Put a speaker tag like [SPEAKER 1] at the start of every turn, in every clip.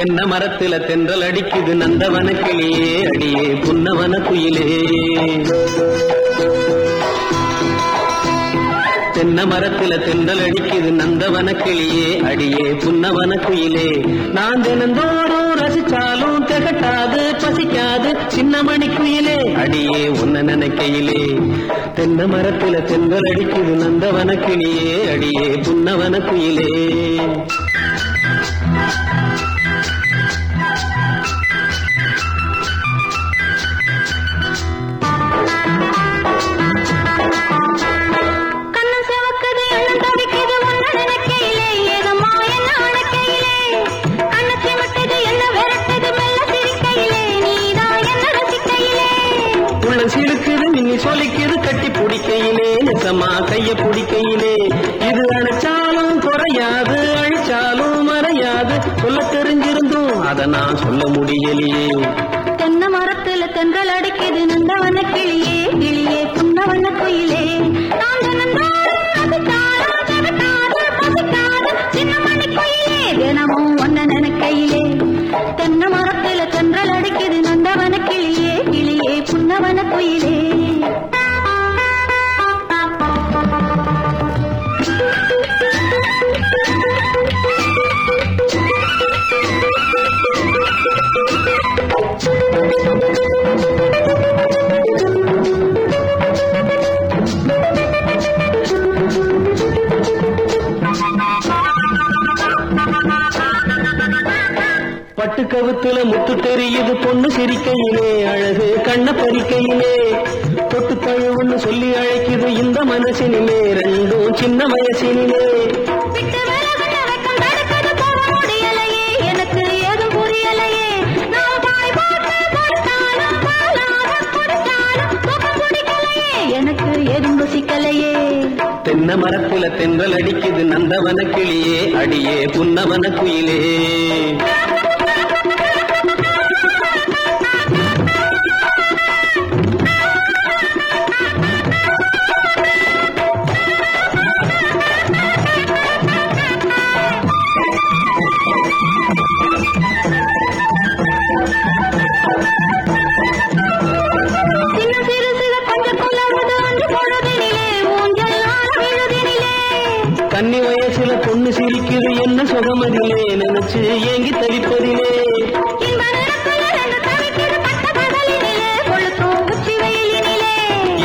[SPEAKER 1] தென்ன மரத்துல தென்றல் அடிக்குது. நந்தவன கிளியே அடியே புன்னவன குயிலே. தென்ன மரத்துல தென்றல் அடிக்குது. நந்தவன கிளியே அடியே புன்னவன குயிலே. நான் தினந்தோறும் ரசிச்சாலும் திகட்டாது பசிக்காது சின்னமணி குயிலே. அடியே உன்ன நினைக்கையிலே. தென்னை மரத்துல தென்றல் அடிக்குது. நந்தவன கிளியே அடியே புன்னவன குயிலே. உள்ள சிலுக்குது மின்னி சொலிக்குது கட்டி பிடிக்கையிலே நெசமா கைய பிடிக்கையிலே. இது அணைச்சாலும் குறையாது அழிச்சாலும் மறையாது. சொல்ல தெரிஞ்சிருந்தும் அதை நான் சொல்ல முடியலையே.
[SPEAKER 2] தென்னை மரத்துல தென்றல் அடிக்குது நந்தவன கிளியே கிளியே புன்னவன குயிலே. கிளியே குயிலே
[SPEAKER 1] பட்டு கவுத்துல முத்து தெரியுது பொண்ணு சிரிக்கையிலே அழகு. கண்ண பறிக்கையிலே தொட்டு தழுவுன்னு சொல்லி அழைக்குது இந்த மனசினிலே. ரெண்டும் சின்ன வயசினிலே. தென்னை மரத்துல தென்றல் அடிக்குது நந்தவன கிளியே அடியே புன்னவன குயிலே கன்னி வயசுல பொண்ணு சிரிக்குது என்ன சுகமதிலே நினைச்சு ஏங்கி தவிப்பதிலே.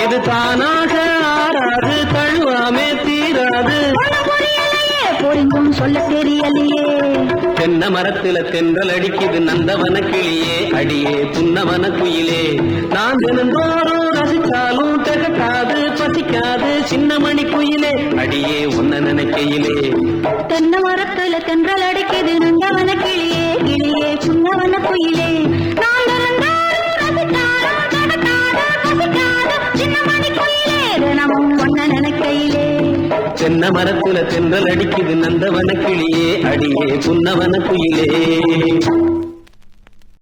[SPEAKER 1] இது தானாக ஆறாது தழுவாமே தீராது.
[SPEAKER 2] புரிந்தும் சொல்ல தெரியலையே.
[SPEAKER 1] தென்னை மரத்துல தென்றல் அடிக்குது நந்தவன கிளியே அடியே புன்னவன குயிலே நான் தினந்தோறும் அடியே உன்ன நினைக்கையிலே.
[SPEAKER 2] தென்னை மரத்துல தென்றல் அடிக்குது நந்தவன கிளியே கிளியே சின்னவன குயிலே.
[SPEAKER 1] தென்னை மரத்துல தென்றல் அடிக்குது நந்தவன கிளியே அடியே புன்னவன குயிலே.